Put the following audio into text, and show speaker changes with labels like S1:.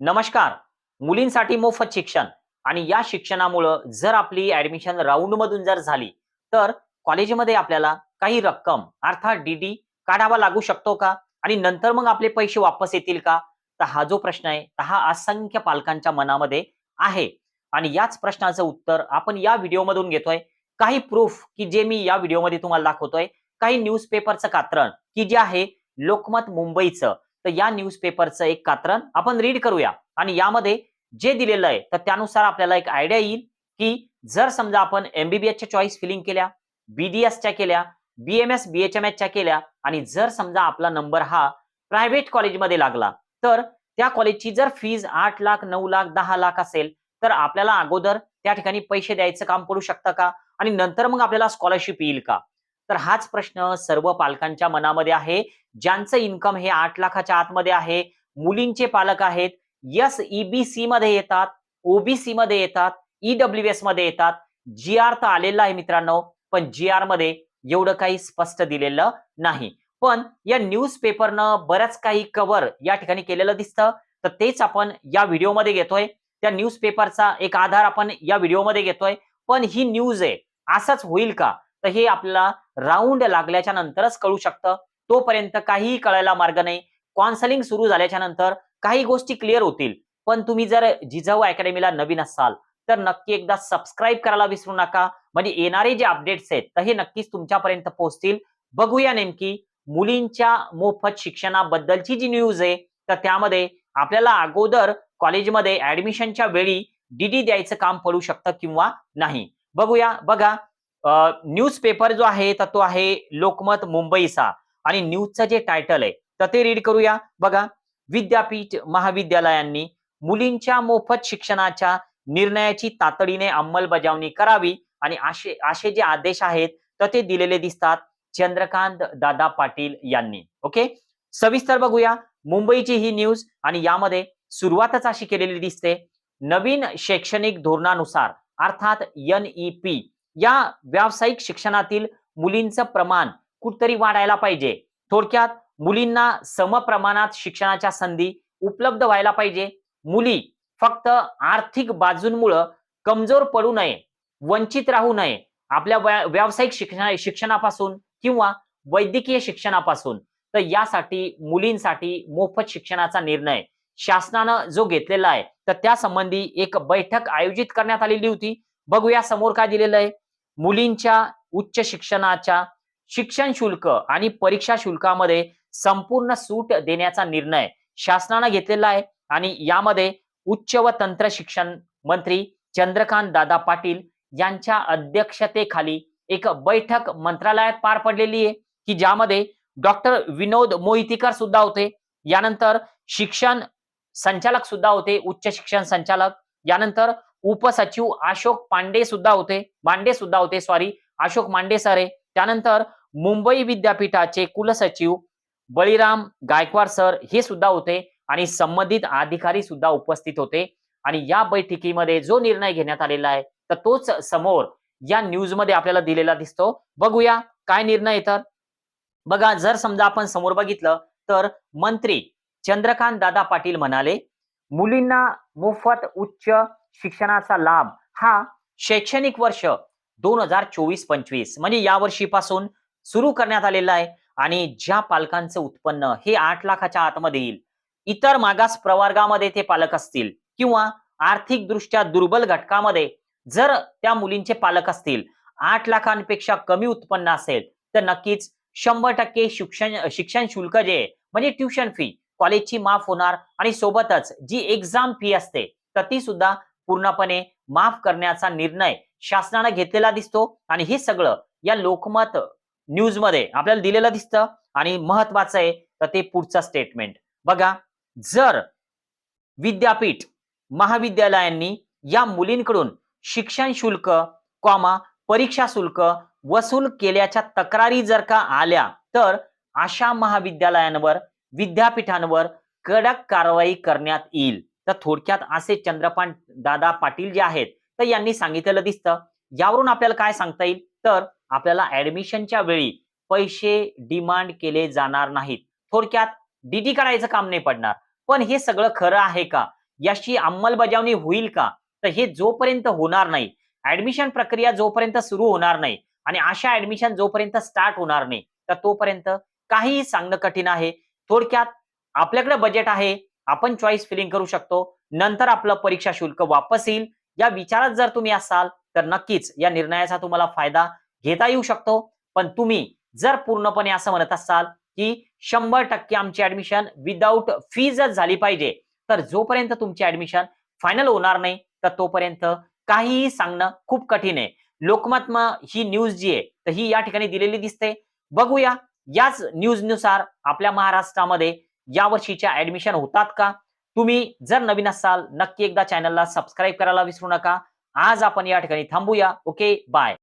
S1: नमस्कार. मुलींसाठी मोफत शिक्षण आणि या शिक्षणामुळं जर आपली ऍडमिशन राऊंड मधून जर झाली तर कॉलेजमध्ये आपल्याला काही रक्कम अर्थात डीडी काढावा लागू शकतो का? आणि नंतर मग आपले पैसे वापस येतील का? तर हा जो प्रश्न आहे तर हा असंख्य पालकांच्या मनामध्ये आहे. आणि याच प्रश्नाचं उत्तर आपण या व्हिडिओमधून घेतोय. काही प्रूफ की जे मी या व्हिडिओमध्ये तुम्हाला दाखवतोय. काही न्यूजपेपरचं कात्रण की जे आहे लोकमत मुंबईचं. तर या न्यूजपेपरचं एक कात्रण आपण रीड करूया. आणि यामध्ये जे दिलेलं आहे तर त्यानुसार आपल्याला एक आयडिया येईल की जर समजा आपण एमबीबीएसच्या चॉईस फिलिंग केल्या बीडीएसच्या केल्या बीएमएस बीएचएमएसच्या केल्या आणि जर समजा आपला नंबर हा प्रायव्हेट कॉलेजमध्ये लागला तर त्या कॉलेजची जर फीज आठ लाख नऊ लाख दहा लाख असेल तर आपल्याला अगोदर त्या ठिकाणी पैसे द्यायचं काम पडू शकतं का? आणि नंतर मग आपल्याला स्कॉलरशिप येईल का? तर हाच प्रश्न सर्व पालकांच्या मनामध्ये आहे. ज्यांचं इन्कम हे आठ लाखाच्या आतमध्ये आहे मुलींचे पालक आहेत यस ईबीसी मध्ये येतात ओबीसी मध्ये येतात ईडब्ल्यू एसमध्ये येतात. जी आर तर आलेला आहे मित्रांनो पण जी आरमध्ये एवढं काही स्पष्ट दिलेलं नाही. पण या न्यूज पेपरनं बऱ्याच काही कव्हर या ठिकाणी केलेलं दिसतं. तर तेच आपण या व्हिडिओमध्ये घेतोय. त्या न्यूज पेपरचा एक आधार आपण या व्हिडिओमध्ये घेतोय. पण ही न्यूज आहे असंच होईल का? तर हे आपल्याला राऊंड लागल्याच्या नंतरच कळू शकतं. तोपर्यंत काहीही कळायला मार्ग नाही. काउन्सलिंग सुरू झाल्याच्यानंतर काही गोष्टी क्लिअर होतील. पण तुम्ही जर जिजाऊ अकॅडमीला नवीन असाल तर नक्की एकदा सबस्क्राईब करायला विसरू नका. म्हणजे येणारे जे अपडेट्स आहेत तर हे नक्कीच तुमच्यापर्यंत पोहोचतील. बघूया नेमकी मुलींच्या मोफत शिक्षणाबद्दलची जी न्यूज आहे तर त्यामध्ये आपल्याला अगोदर कॉलेजमध्ये ऍडमिशनच्या वेळी डीडी द्यायचं काम पडू शकतं किंवा नाही. बघूया बघा. न्यूज पेपर जो आहे तर तो आहे लोकमत मुंबईचा. आणि न्यूजचं जे टायटल आहे तर ते रीड करूया. बघा विद्यापीठ महाविद्यालयांनी मुलींच्या मोफत शिक्षणाच्या निर्णयाची तातडीने अंमलबजावणी करावी. आणि असे असे जे आदेश आहेत तर ते दिलेले दिसतात चंद्रकांत दादा पाटील यांनी. ओके? सविस्तर बघूया. मुंबईची ही न्यूज आणि यामध्ये सुरुवातच अशी केलेली दिसते. नवीन शैक्षणिक धोरणानुसार अर्थात एन ई पी या व्यावसायिक शिक्षणातील मुलींचं प्रमाण कुठतरी वाढायला पाहिजे. थोडक्यात मुलींना समप्रमाणात शिक्षणाच्या संधी उपलब्ध व्हायला पाहिजे. मुली फक्त आर्थिक बाजूंमुळं कमजोर पडू नये वंचित राहू नये. आपल्या व्यावसायिक शिक्षणा शिक्षणापासून किंवा वैद्यकीय शिक्षणापासून. तर यासाठी मुलींसाठी मोफत शिक्षणाचा निर्णय शासनानं जो घेतलेला आहे तर त्यासंबंधी एक बैठक आयोजित करण्यात आलेली होती. बघूया समोर काय दिलेलं आहे. मुलींच्या उच्च शिक्षणाच्या शिक्षण शुल्क आणि परीक्षा शुल्कामध्ये संपूर्ण सूट देण्याचा निर्णय शासनानं घेतलेला आहे. आणि यामध्ये उच्च व तंत्र शिक्षण मंत्री चंद्रकांत दादा पाटील यांच्या अध्यक्षतेखाली एक बैठक मंत्रालयात पार पडलेली आहे की ज्यामध्ये डॉक्टर विनोद मोहितीकर सुद्धा होते. यानंतर शिक्षण संचालक सुद्धा होते उच्च शिक्षण संचालक. यानंतर उपसचिव अशोक पांडे सुद्धा होते. मांडे सुद्धा होते सॉरी अशोक मांडे सर आहे त्यानंतर मुंबई विद्यापीठाचे कुलसचिव बळीराम गायकवाड सर हे सुद्धा होते आणि संबंधित अधिकारी सुद्धा उपस्थित होते. आणि या बैठकीमध्ये जो निर्णय घेण्यात आलेला आहे तर तोच समोर या न्यूजमध्ये आपल्याला दिलेला दिसतो. बघूया काय निर्णय तर बघा जर समजा आपण समोर बघितलं तर मंत्री चंद्रकांत दादा पाटील म्हणाले मुलींना मोफत उच्च शिक्षणाचा लाभ हा शैक्षणिक वर्ष दोन हजार चोवीस पंचवीस म्हणजे या वर्षीपासून सुरू करण्यात आलेला आहे. आणि ज्या पालकांचं उत्पन्न हे आठ लाखाच्या आतमध्ये येईल इतर मागास प्रवर्गामध्ये ते पालक असतील किंवा आर्थिकदृष्ट्या दुर्बल घटकामध्ये जर त्या मुलींचे पालक असतील आठ लाखांपेक्षा कमी उत्पन्न असेल तर नक्कीच शंभर टक्के शिक्षण शिक्षण शुल्क जे आहे म्हणजे ट्युशन फी कॉलेजची माफ होणार आणि सोबतच जी एक्झाम फी असते तर ती सुद्धा पूर्णपणे माफ करण्याचा निर्णय शासनानं घेतलेला दिसतो. आणि हे सगळं या लोकमत न्यूजमध्ये आपल्याला दिलेलं दिसतं. आणि महत्वाचं आहे तर ते पुढचं स्टेटमेंट बघा जर विद्यापीठ महाविद्यालयांनी या मुलींकडून शिक्षण शुल्क कॉमा परीक्षा शुल्क वसूल केल्याच्या तक्रारी जर का आल्या तर अशा महाविद्यालयांवर विद्यापीठांवर कडक कारवाई करण्यात येईल. तर थोडक्यात असे चंद्रपान दादा पाटील जे आहेत तर यांनी सांगितलेलं दिसतं. यावरून आपल्याला काय सांगता येईल? तर आपल्याला ऍडमिशनच्या वेळी पैसे डिमांड केले जाणार नाहीत. थोडक्यात डीडी करायचं काम नाही पडणार. पण हे सगळं खरं आहे का? याची अंमलबजावणी होईल का? तर हे जोपर्यंत होणार नाही ऍडमिशन प्रक्रिया जोपर्यंत सुरू होणार नाही आणि अशा ऍडमिशन जोपर्यंत स्टार्ट होणार नाही तर तोपर्यंत काहीही सांगणं कठीण आहे. थोडक्यात आपल्याकडे बजेट आहे आपण चॉईस फिलिंग करू शकतो. नंतर आपलं परीक्षा शुल्क वापस येईल. या विचारात जर तुम्ही असाल तर नक्कीच या निर्णयाचा तुम्हाला फायदा घेता येऊ शकतो. पण तुम्ही जर पूर्णपणे असं म्हणत असाल की शंभर टक्के आमची ऍडमिशन विदाऊट जर झाली पाहिजे तर जोपर्यंत तुमची ऍडमिशन फायनल होणार नाही तर तोपर्यंत काहीही सांगणं खूप कठीण आहे. लोकमत ही न्यूज जी आहे तर ही या ठिकाणी दिलेली दिसते. बघूया याच न्यूजनुसार आपल्या महाराष्ट्रामध्ये या वर्षीच्या ऍडमिशन होतात का? तुम्ही जर नवीन असाल नक्की एकदा चॅनलला सबस्क्राईब करायला विसरू नका. आज आपण या ठिकाणी थांबूया. Okay bye